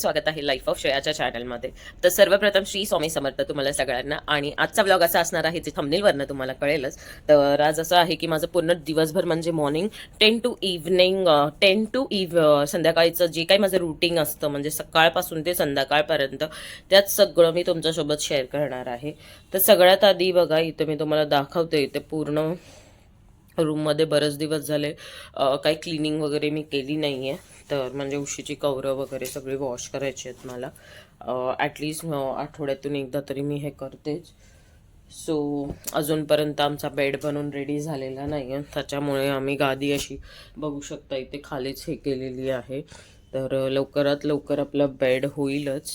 स्वागत आहे life of श्रेयाच्या चॅनलमध्ये तर सर्वप्रथम श्री स्वामी समर्थ तुम्हाला सगळ्यांना आणि आजचा ब्लॉग असा असणार आहे जे थंबनेलवरनं तुम्हाला कळेलच. तर आज असं आहे की माझं पूर्ण दिवसभर म्हणजे morning ten to evening ten to eve संध्याकाळीचं जे काही माझं रुटीन असतं म्हणजे सकाळपासून ते संध्याकाळपर्यंत त्यात सगळं मी तुमच्यासोबत शेअर करणार आहे. तर सगळ्यात आधी बघा इथं मी तुम्हाला दाखवते इथे पूर्ण रूममध्ये बरेच दिवस झाले काही क्लिनिंग वगैरे मी केली नाही आहे तर म्हणजे उशीची कवरं वगैरे सगळी वॉश करायची आहेत मला. ॲटलिस्ट आठवड्यातून एकदा तरी मी हे करतेच. सो अजूनपर्यंत आमचा बेड बनवून रेडी झालेला नाही आहे त्याच्यामुळे आम्ही गादी अशी बघू शकता इथे खालीच हे केलेली आहे. तर लवकरात लवकर आपला बेड होईलच.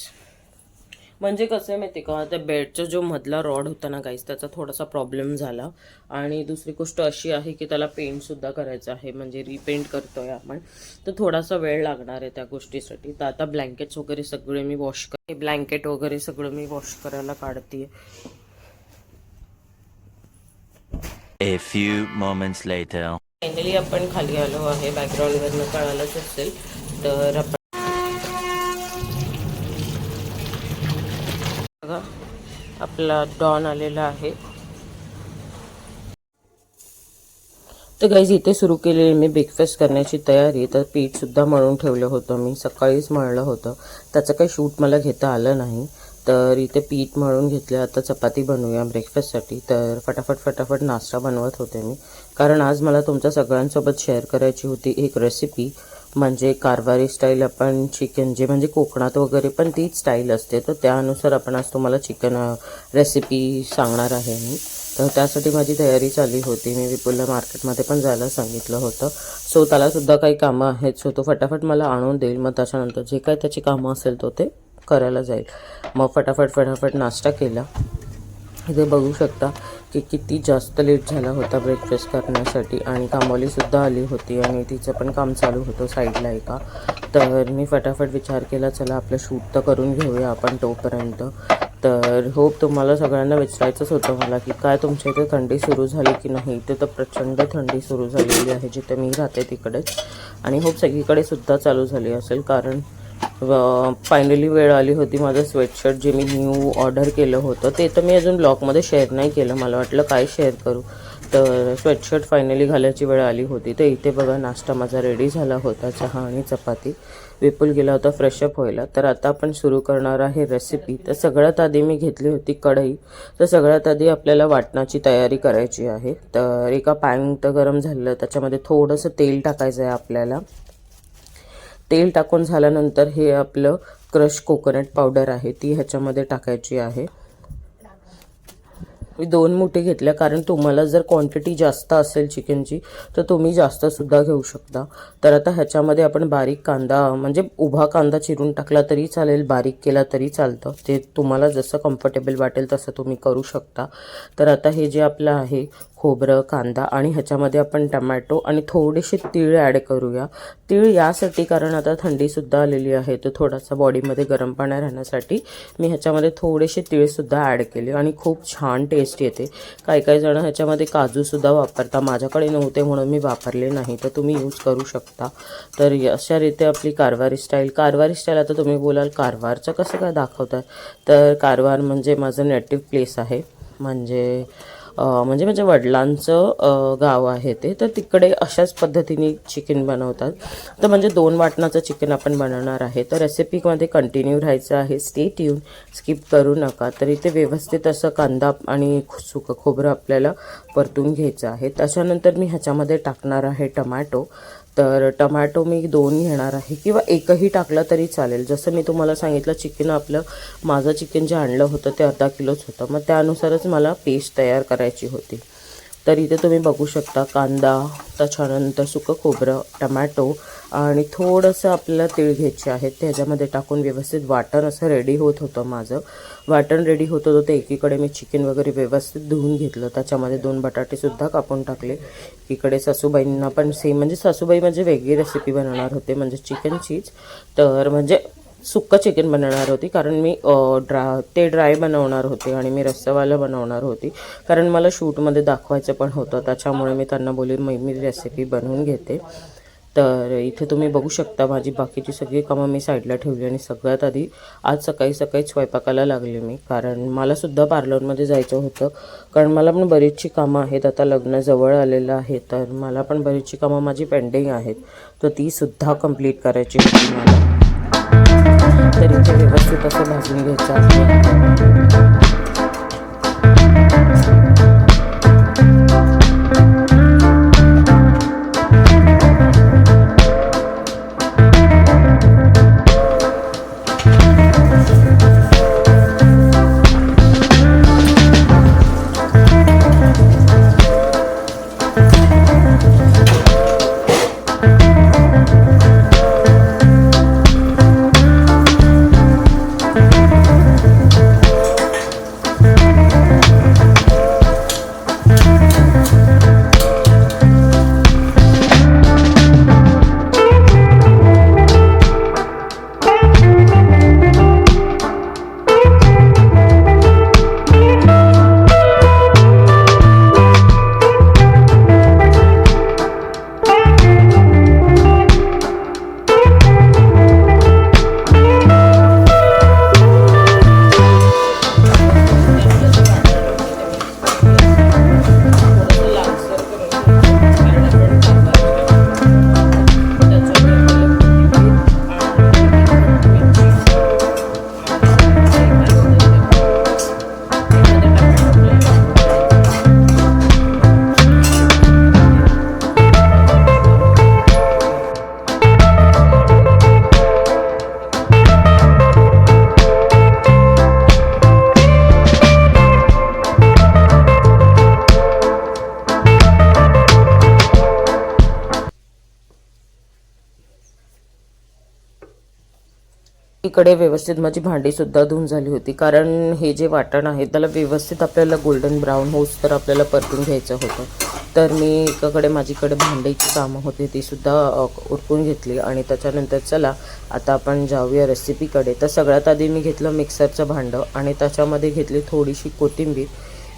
म्हणजे कसं आहे माहिती का? त्या बेडचा जो मधला रॉड होता ना गाईस त्याचा थोडासा प्रॉब्लेम झाला. आणि दुसरी गोष्ट अशी आहे की त्याला पेंटसुद्धा करायचं आहे म्हणजे रिपेंट करतोय आपण. तर थोडासा वेळ लागणार आहे त्या गोष्टीसाठी. तर आता ब्लँकेट्स वगैरे सगळे मी वॉश कर ब्लँकेट वगैरे सगळं मी वॉश करायला काढते A few moments later. Finally आपण खाली आलो आहे बॅकग्राऊंडवरनं कळालंच असेल. तर आपण आपला डॉन आलेला आहे. तर गाईज इथे सुरू केलेली मी ब्रेकफास्ट करण्याची तयारी. तर पीठसुद्धा मळून ठेवलं होतं मी. सकाळीच मळलं होतं. त्याचं काही शूट मला घेता आलं नाही. तर इथे पीठ मळून घेतलं. आता चपाती बनवूया ब्रेकफास्टसाठी तर फटाफट फटाफट नाश्ता बनवत होते मी. कारण आज मला तुमच्या सगळ्यांसोबत शेअर करायची होती एक रेसिपी म्हणजे कारवारी स्टाईल आपण चिकन जे म्हणजे कोकणात वगैरे पण तीच स्टाईल असते. तर त्यानुसार आपण आज तुम्हाला चिकन रेसिपी सांगणार आहे मी. तर त्यासाठी माझी तयारी चालली होती. मी विपुलला मार्केटमध्ये पण जायला सांगितलं होतं. सो त्यालासुद्धा काही कामं आहेत. सो तो फटाफट मला आणून देईल. मग त्याच्यानंतर जे काही त्याची कामं असेल तो ते करायला जाईल. मग फटाफट फटाफट नाश्ता केला. इथे बघू शकता की किती जास्त लेट झाला होता ब्रेकफास्ट करण्यासाठी आणि कामवालीसुद्धा आली होती आणि तिचं पण काम चालू होतं साईडला एका. तर मी फटाफट विचार केला चला आपलं शूट तर करून घेऊया आपण तोपर्यंत. तर होप तुम्हाला सगळ्यांना विचारायचंच होतं मला की काय तुमच्या इथे थंडी सुरू झाली की नाही? इथे तर प्रचंड थंडी सुरू झालेली आहे जिथे मी राहते तिकडेच. आणि होप सगळीकडे सुद्धा चालू झाली असेल कारण फायनली वेळ आली होती माझं स्वेटशर्ट जे मी न्यू ऑर्डर केलं होतं ते तर मी अजून ब्लॉगमध्ये शेअर नाही केलं. मला वाटलं काय शेअर करू? तर स्वेटशर्ट फायनली घालायची वेळ आली होती. तर इथे बघा नाश्ता माझा रेडी झाला होता चहा आणि चपाती. विपुल गेला होता फ्रेशअप व्हायला. तर आता आपण सुरू करणार आहे रेसिपी तर सगळ्यात आधी मी घेतली होती कढई. तर सगळ्यात आधी आपल्याला वाटणाची तयारी करायची आहे. तर एका पॅन तर गरम झालं. त्याच्यामध्ये थोडंसं तेल टाकायचं आहे आपल्याला. तेल टाकून झाल्यानंतर हे आपलं क्रश कोकोनट पावडर आहे ती ह्याच्यामध्ये टाकायची आहे. मी दोन मोठे घेतल्या कारण तुम्हाला जर क्वांटिटी जास्त असेल चिकनची तर तुम्ही जास्तसुद्धा घेऊ शकता. तर आता ह्याच्यामध्ये आपण बारीक कांदा म्हणजे उभा कांदा चिरून टाकला तरी चालेल बारीक केला तरी चालतं. ते तुम्हाला जसं कम्फर्टेबल वाटेल तसं तुम्ही करू शकता. तर आता हे जे आपलं आहे खोबरं कांदा आणि ह्याच्यामध्ये आपण टमॅटो आणि थोडीशी तीळ ॲड करूया. तीळ यासाठी कारण आता थंडीसुद्धा आलेली आहे तर थोडासा बॉडीमध्ये गरम पाण्या राहण्यासाठी मी ह्याच्यामध्ये थोडेसे तीळसुद्धा ॲड केले आणि खूप छान टेस्ट येते. काही काही जण ह्याच्यामध्ये काजूसुद्धा वापरता माझ्याकडे नव्हते म्हणून मी वापरले नाही तर तुम्ही यूज करू शकता. तर अशा रीते आपली कारवारी स्टाईल कारवारी स्टाईल आता तुम्ही बोलाल कारवारचं कसं काय दाखवताय? तर कारवार म्हणजे माझं नेटिव्ह प्लेस आहे. म्हणजे म्हणजे माझ्या वडिलांचं गाव आहे ते तर तिकडे अशाच पद्धतीने चिकन बनवतात. तर म्हणजे दोन वाटणाचं चिकन आपण बनवणार आहे. तर रेसिपीमध्ये कंटिन्यू राहायचं आहे. स्टे ट्यून स्किप करू नका. तर इथे व्यवस्थित असं कांदा आणि सुकं खोबरं आपल्याला परतून घ्यायचं आहे. त्याच्यानंतर मी ह्याच्यामध्ये टाकणार आहे टमॅटो. तर टमॅटो मी दोन घेणार आहे किंवा एकही टाकलं तरी चालेल. जसं मी तुम्हाला सांगितलं चिकन आपलं माझं चिकन जे आणलं होतं ते अर्धा किलोच होतं. मग त्यानुसारच मला पेस्ट तयार करायची होती. तर इथे तुम्ही बघू शकता कांदा त्याच्यानंतर सुकं खोबरं टमॅटो आणि थोडंसं आपल्याला तीळ घ्यायचे आहेत. ते ह्याच्यामध्ये टाकून व्यवस्थित वाटण असं रेडी होत होतं माझं. वाटण रेडी होत होतं ते एकीकडे मी चिकन वगैरे व्यवस्थित धुवून घेतलं. त्याच्यामध्ये दोन बटाटेसुद्धा कापून टाकले. एकीकडे सासूबाईंना पण सेम म्हणजे सासूबाई म्हणजे वेगळी रेसिपी बनवणार होते म्हणजे चिकन चीज तर म्हणजे सुक्कं चिकन बनवणार होती. कारण मी ड्रा ते ड्राय बनवणार होते आणि मी रस्सावालं बनवणार होती. कारण मला शूटमध्ये दाखवायचं पण होतं. त्याच्यामुळे मी त्यांना बोलेन मी मी रेसिपी बनवून घेते. तर इथे तुम्ही बघू शकता माझी बाकीची सगळी कामं मी साईडला ठेवली आणि सगळ्यात आधी आज सकाळी सकाळी स्वयंपाकाला लागले मी. कारण मलासुद्धा पार्लरमध्ये जायचं होतं. कारण मला पण बरीचशी कामं आहेत. आता लग्न जवळ आलेलं आहे. तर मला पण बरीचशी कामं माझी पेंडिंग आहेत. तर तीसुद्धा कंप्लीट करायची होती मला. तरी ते व्यवस्थित असं भाजून घ्यायचं आहे इकडे व्यवस्थित माझी भांडीसुद्धा धुवून झाली होती. कारण हे जे वाटण आहे त्याला व्यवस्थित आपल्याला गोल्डन ब्राऊन होस तर आपल्याला परतून घ्यायचं होतं. तर मी एकाकडे माझीकडे भांडीची कामं होती तीसुद्धा उरकून घेतली. आणि त्याच्यानंतर चला आता आपण जाऊया रेसिपीकडे तर सगळ्यात आधी मी घेतलं मिक्सरचं भांडं. आणि त्याच्यामध्ये घेतली थोडीशी कोथिंबीर.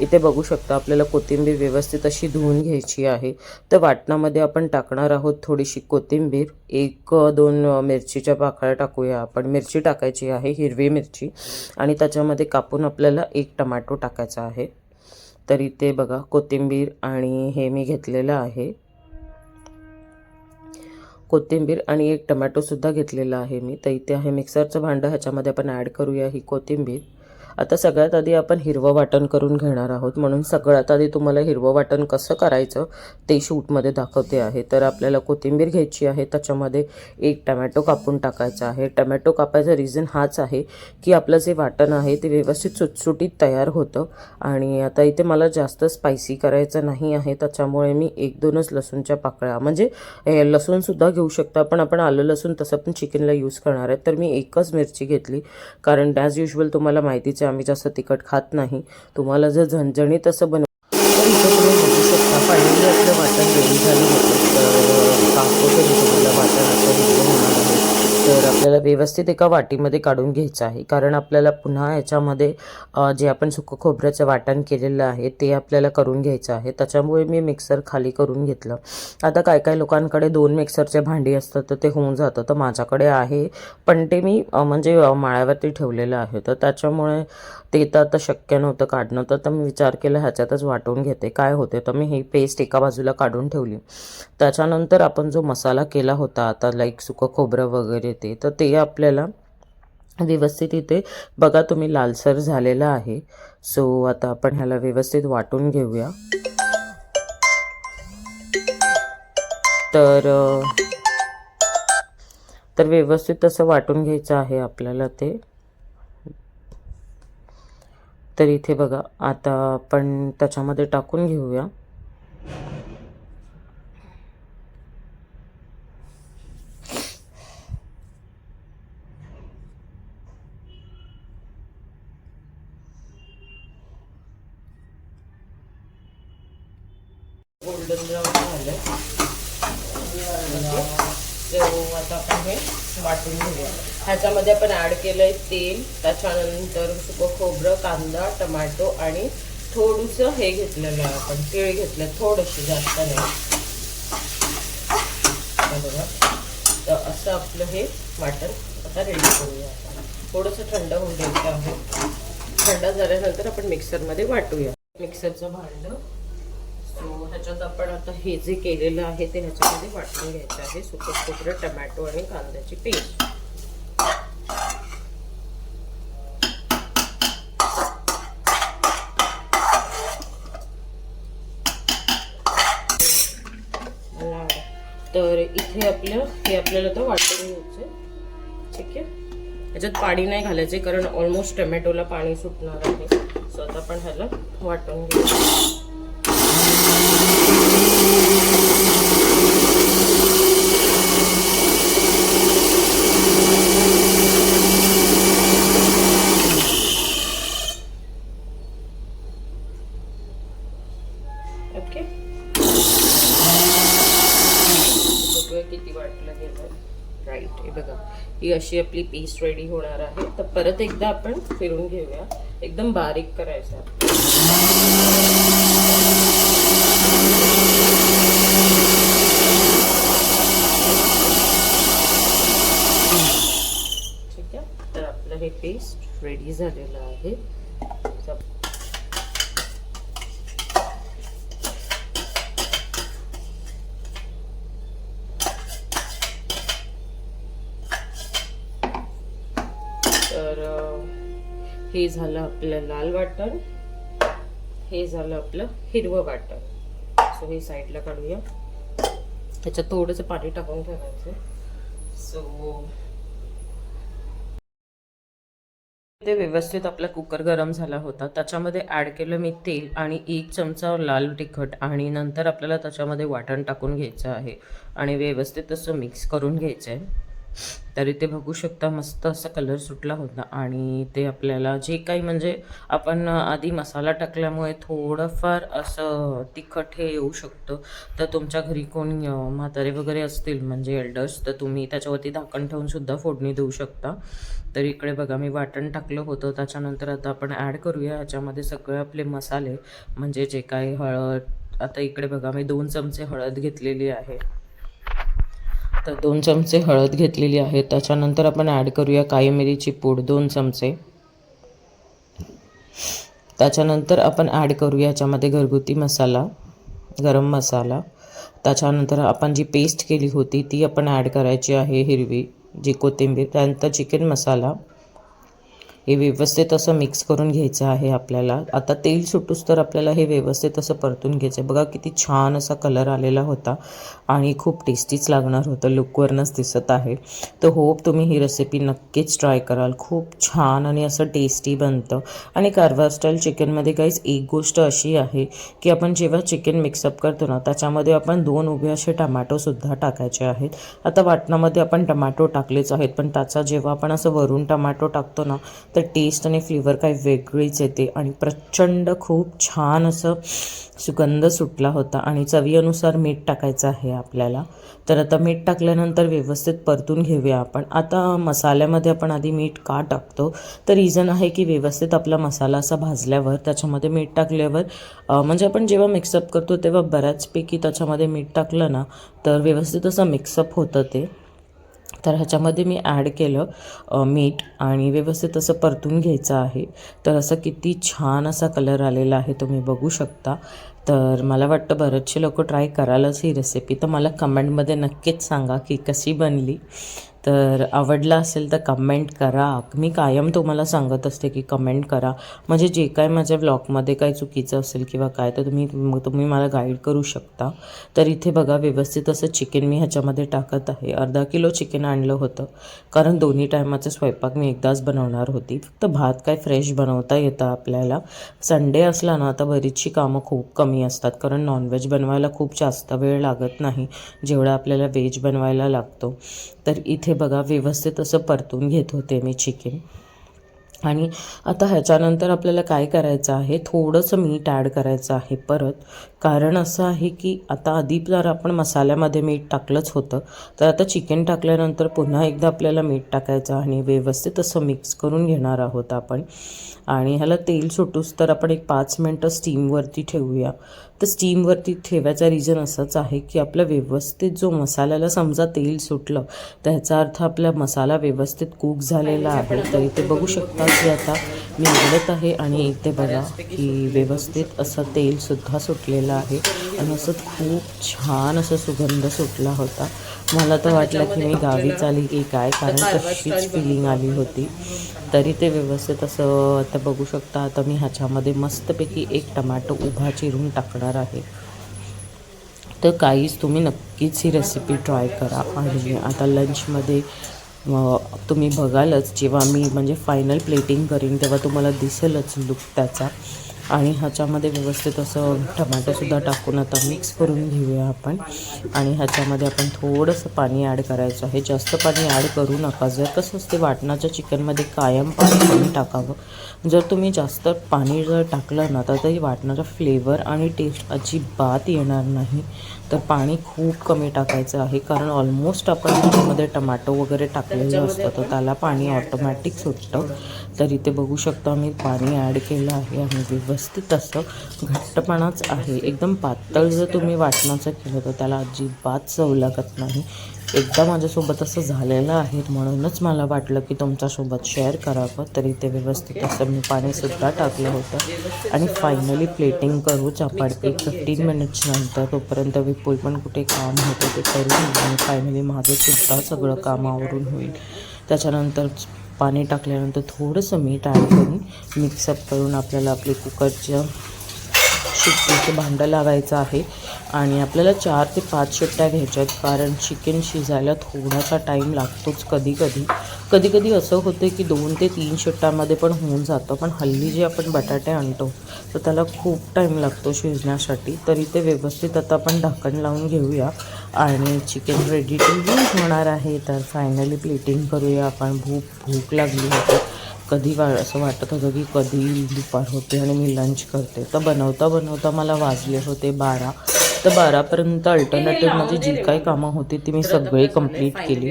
इथे बघू शकता आपल्याला कोथिंबीर व्यवस्थित अशी धुवून घ्यायची आहे. तर वाटणामध्ये आपण टाकणार आहोत थोडीशी कोथिंबीर. एक दोन मिरचीच्या पाकळ्या टाकूया आपण. मिरची टाकायची आहे हिरवी मिरची. आणि त्याच्यामध्ये कापून आपल्याला एक टमाटो टाकायचा आहे. तर इथे बघा कोथिंबीर आणि हे मी घेतलेलं आहे. कोथिंबीर आणि एक टमॅटोसुद्धा घेतलेला आहे मी. तर इथे आहे मिक्सरचं भांडं. ह्याच्यामध्ये आपण ॲड करूया ही कोथिंबीर. आता सगळ्यात आधी आपण हिरवं वाटण करून घेणार आहोत. म्हणून सगळ्यात आधी तुम्हाला हिरवं वाटण कसं करायचं ते शूटमध्ये दाखवते आहे. तर आपल्याला कोथिंबीर घ्यायची आहे. त्याच्यामध्ये एक टमॅटो कापून टाकायचा आहे. टमॅटो कापायचा रिझन हाच आहे की आपलं जे वाटण आहे ते व्यवस्थित सुटसुटीत तयार होतं. आणि आता इथे मला जास्त स्पायसी करायचं नाही आहे. त्याच्यामुळे मी एक दोनच लसूणच्या पाकळ्या म्हणजे लसूणसुद्धा घेऊ शकता पण आपण आलं लसूण तसं पण चिकनला यूज करणार आहे. तर मी एकच मिरची घेतली. कारण ॲज युजल तुम्हाला माहितीच आहे आम्ही जास्त तिखट खात नाही. तुम्हाला जर झणझणीत असं बनव तर इथं तुम्ही बघू शकता फायनली आपलं वाटण रेडी झालं होतं तर दाखवतो मी तुम्हाला वाटण असं हिरवं होणार आहे तर आपल्याला व्यवस्थित एका वाटीमध्ये काढून घ्यायचं आहे. कारण आपल्याला पुन्हा याच्यामध्ये जे आपण सुकं खोबऱ्याचं वाटण केलेलं आहे ते आपल्याला करून घ्यायचं आहे. त्याच्यामुळे मी मिक्सर खाली करून घेतलं. आता काय काय लोकांकडे दोन मिक्सरचे भांडी असतात तर ते होऊन जातं. तर माझ्याकडे आहे. पण ते मी म्हणजे माळ्यावरती ठेवलेलं आहे. तर त्याच्यामुळे ते तर आता शक्य नव्हतं काढणं. तर तर मी विचार केला ह्याच्यातच वाटून घेते. काय होते तर मी ही पेस्ट एका बाजूला काढून ठेवली. त्याच्यानंतर आपण जो मसाला केला होता आता लाईक सुकं खोबरं वगैरे ते तर ते आपल्याला व्यवस्थित इथे बघा तुम्ही लालसर झालेला आहे. सो आता आपण ह्याला व्यवस्थित वाटून घेऊया. तर तर व्यवस्थित तसं वाटून घ्यायचं आहे आपल्याला ते. तर इथे बघा आता आपण त्याच्यामध्ये टाकून घेऊया गोल्डन ब्राऊन झालं तर आता आपण हे वाटून घेऊया ह्याच्यामध्ये आपण ॲड केलंय तेल त्याच्यानंतर सुकं खोबरं कांदा टमॅटो आणि थोडंसं हे घेतलेलं आहे आपण तीळ घेतलं थोडंशी जास्त नाही. बरोबर बघा. तर असं आपलं हे वाटण आता रेडी करूया आपण. थोडंसं थंड होऊन द्यायचं आहे. थंड झाल्यानंतर आपण मिक्सरमध्ये वाटूया. मिक्सरचं भांडं. सो ह्याच्यात आपण आता हे जे केलेलं आहे ते ह्याच्यामध्ये वाटून घ्यायचं आहे. सुकं खोबरं टमॅटो आणि कांद्याची पेस्ट मला तर इथे आपलं हे आपल्याला तर वाटून घ्यायचं ठीक आहे? ह्याच्यात पाणी नाही घालायचे कारण ऑलमोस्ट टोमॅटोला पाणी सुटणार आहे. सो आता आपण ह्याला वाटून घ्यायचं ही अशी आपली पेस्ट रेडी होणार आहे. तर परत एकदा आपण फिरून घेऊया. एकदम बारीक करायचं ठीक आहे? तर आपलं हे पेस्ट रेडी झालेलं आहे तर तर अं, हे झालं आपलं लाल वाटण. हे झालं आपलं हिरवं वाटण. सो हे साईडला काढूया. त्याच्यात थोडंसं पाणी टाकून ठेवायचं. सो ते व्यवस्थित आपला कुकर गरम झाला होता. त्याच्यामध्ये ॲड केलं मी तेल आणि एक चमचा लाल तिखट आणि नंतर आपल्याला त्याच्यामध्ये वाटण टाकून घ्यायचं आहे. आणि व्यवस्थित तसं मिक्स करून घ्यायचं आहे तर इथे बघू शकता मस्त असा कलर सुटला होता. आणि ते आपल्याला जे काही म्हणजे आपण आधी मसाला टाकल्यामुळे थोडंफार असं तिखट हे येऊ शकतं. तर तुमच्या घरी कोणी म्हातारे वगैरे असतील म्हणजे एल्डर्स तर तुम्ही त्याच्यावरती झाकण ठेवूनसुद्धा फोडणी देऊ शकता. तर इकडे बघा मी वाटण टाकलं होतं. त्याच्यानंतर आता आपण ॲड करूया. ह्याच्यामध्ये सगळे आपले मसाले म्हणजे जे काही हळद आता इकडे बघा मी दोन चमचे हळद घेतलेली आहे. तर दोन चमचे हळद घेतलेली आहे. त्याच्यानंतर आपण ॲड करूया काळी मिरीची पूड दोन चमचे. त्याच्यानंतर आपण ॲड करूया याच्यामध्ये घरगुती मसाला गरम मसाला. त्याच्यानंतर आपण जी पेस्ट केली होती ती आपण ॲड करायची आहे हिरवी जी कोथिंबीर त्यानंतर चिकन मसाला हे व्यवस्थित असं मिक्स करून घ्यायचं आहे आपल्याला. आता तेल सुटूस तर आपल्याला हे व्यवस्थित असं परतून घ्यायचं आहे बघा किती छान असा कलर आलेला होता आणि खूप टेस्टीच लागणार होतं. लुकवरनंच दिसत आहे. तर होप तुम्ही ही रेसिपी नक्कीच ट्राय कराल. खूप छान आणि असं टेस्टी बनतं. आणि कारवा स्टाईल चिकनमध्ये काहीच एक गोष्ट अशी आहे की आपण जेव्हा चिकन मिक्सअप करतो ना त्याच्यामध्ये आपण दोन उभे असे टमॅटोसुद्धा टाकायचे आहेत. आता वाटणामध्ये आपण टमॅटो टाकलेच आहेत. पण त्याचा जेव्हा आपण असं वरून टमॅटो टाकतो ना तर टेस्ट आणि फ्लेवर काही वेगळीच येते. आणि प्रचंड खूप छान असं सुगंध सुटला होता. आणि चवीनुसार मीठ टाकायचं आहे आपल्याला. तर आता मीठ टाकल्यानंतर व्यवस्थित परतून घेऊया आपण. आता मसाल्यामध्ये आपण आधी मीठ का टाकतो? तर रिझन आहे की व्यवस्थित आपला मसाला असा भाजल्यावर त्याच्यामध्ये मीठ टाकल्यावर म्हणजे आपण जेव्हा मिक्सअप करतो तेव्हा बऱ्याचपैकी त्याच्यामध्ये मीठ टाकलं ना तर व्यवस्थित असं मिक्सअप होतं ते. तर ह्याच्यामध्ये मी ॲड केलं मीठ आणि व्यवस्थित असं परतून घ्यायचं आहे. तर असं किती छान असा कलर आलेला आहे तुम्ही बघू शकता. तर मला वाटतं बरेचसे लोक ट्राय करालच ही रेसिपी तर मला कमेंटमध्ये नक्कीच सांगा की कशी बनली. तर आवडला असेल तर कमेंट करा. मी कायम तुम्हाला सांगत असते की कमेंट करा. म्हणजे जे काय माझ्या ब्लॉगमध्ये काय चुकीचं असेल किंवा काय तर तुम्ही तुम्ही मला गाईड करू शकता. तर इथे बघा व्यवस्थित असं चिकन मी ह्याच्यामध्ये टाकत आहे. अर्धा किलो चिकन आणलं होतं. कारण दोन्ही टायमाचा स्वयंपाक मी एकदाच बनवणार होती. फक्त भात काय फ्रेश बनवता येतं आपल्याला. संडे असला ना तर बरीचशी कामं खूप कमी असतात. कारण नॉनव्हेज बनवायला खूप जास्त वेळ लागत नाही. जेवढा आपल्याला व्हेज बनवायला लागतो. तर इथे बघा व्यवस्थित असं परतून घेत होते मी चिकन. आणि आता ह्याच्यानंतर आपल्याला काय करायचं आहे थोडंसं मीठ ॲड करायचं आहे परत. कारण असं आहे की आता आधी जर आपण मसाल्यामध्ये मीठ टाकलंच होतं तर आता चिकन टाकल्यानंतर पुन्हा एकदा आपल्याला मीठ टाकायचं आणि व्यवस्थित असं मिक्स करून घेणार आहोत आपण. आणि ह्याला तेल सुटूस तर आपण एक पाच मिनटं स्टीमवरती ठेवूया. तर स्टीमवरती ठेवायचा रिझन असंच आहे की आपला व्यवस्थित जो मसाल्याला समजा तेल सुटलं तर ह्याचा अर्थ आपला मसाला व्यवस्थित कुक झालेला आहे. तर इथे बघू शकता की आता मी उघडत आहे आणि इथे बघा की व्यवस्थित असं तेलसुद्धा सुटलेलं आहे. आणि असं खूप छान असं सुगंध सुटला होता. मला तर वाटलं की मी गावीच आली की काय? कारण तशीच फिलिंग आली होती. तरी ते व्यवस्थित असं आता बघू शकता. आता मी ह्याच्यामध्ये मस्तपैकी एक टमॅटो उभा चिरून टाकणार आहे. तर काहीच तुम्ही नक्कीच ही रेसिपी ट्राय करा. आणि आता लंचमध्ये तुम्ही बघालच. जेव्हा मी म्हणजे फायनल प्लेटिंग करीन तेव्हा तुम्हाला दिसेलच लुक त्याचा. आणि ह्याच्यामध्ये व्यवस्थित असं टमाटोसुद्धा टाकून आता मिक्स करून घेऊया आपण. आणि ह्याच्यामध्ये आपण थोडंसं पाणी ॲड करायचं आहे. जास्त पाणी ॲड करू नका. जर कसं असते वाटणाच्या चिकनमध्ये कायम पाणी कमी टाकावं. जर तुम्ही जास्त पाणी जर टाकलं ना तर ते वाटणाचा फ्लेवर आणि टेस्ट अजिबात येणार नाही. तर पाणी खूप कमी टाकायचं आहे कारण ऑलमोस्ट आपण त्याच्यामध्ये टमॅटो वगैरे टाकलेलं असतं तर त्याला पाणी ऑटोमॅटिक सुटतं. तर इथे बघू शकतो आम्ही पाणी ॲड केलं आहे आणि व्यवस्थित असं घट्टपणाच आहे. एकदम पातळ जर तुम्ही वाटणाचं केलं तर त्याला अजिबात चव लागत नाही. एकदा माझ्यासोबत असं झालेलं आहे म्हणूनच मला वाटलं की तुमच्यासोबत शेअर करावं. तर इथे व्यवस्थित असं मी पाणीसुद्धा टाकलं होतं. आणि फायनली प्लेटिंग करूच आपण एक फिफ्टीन मिनिट्स नंतर तोपर्यंत विपुल पण कुठे काम होतं ते करून आणि फायनली माझंसुद्धा सगळं काम आवरून होईल. त्याच्यानंतर पाणी टाकल्यानंतर थोडंसं मीठ ॲड करून मिक्सअप करून आपल्याला आपली कुकरच्या शिट्टीचं भांडं लावायचं आहे आणि आपल्याला चार ते पाच शिट्ट्या घ्यायच्या आहेत कारण चिकन शिजायला थोडासा टाईम लागतोच कधी कधी. कधी कधी असं होतं की दोन ते तीन शिट्ट्यामध्ये पण होऊन जातं पण हल्ली जे आपण बटाटे आणतो तर त्याला खूप टाईम लागतो शिजण्यासाठी. तरी ते व्यवस्थित आता आपण ढाकण लावून घेऊया आणि चिकन रेडी टू यूज होणार आहे. तर फायनली प्लेटिंग करूया आपण. भूक भूक लागली होती. कधी वा असं वाटत होतं की कधी दुपार होते आणि मी लंच करते. तर बनवता बनवता मला वाजले होते बारा. तर बारापर्यंत अल्टरनेटिव्ह माझी जी काही कामं होती ती मी सगळी कंप्लीट केली.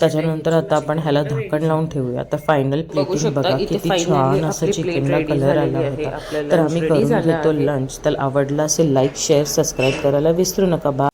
त्याच्यानंतर आता आपण ह्याला झाकण लावून ठेवूया. तर फायनल प्लेटिंग बघा किती छान असं चिकनला कलर आला होता. तर आम्ही करून घेतो लंच तर आवडला असेल लाईक शेअर सबस्क्राईब करायला विसरू नका. बा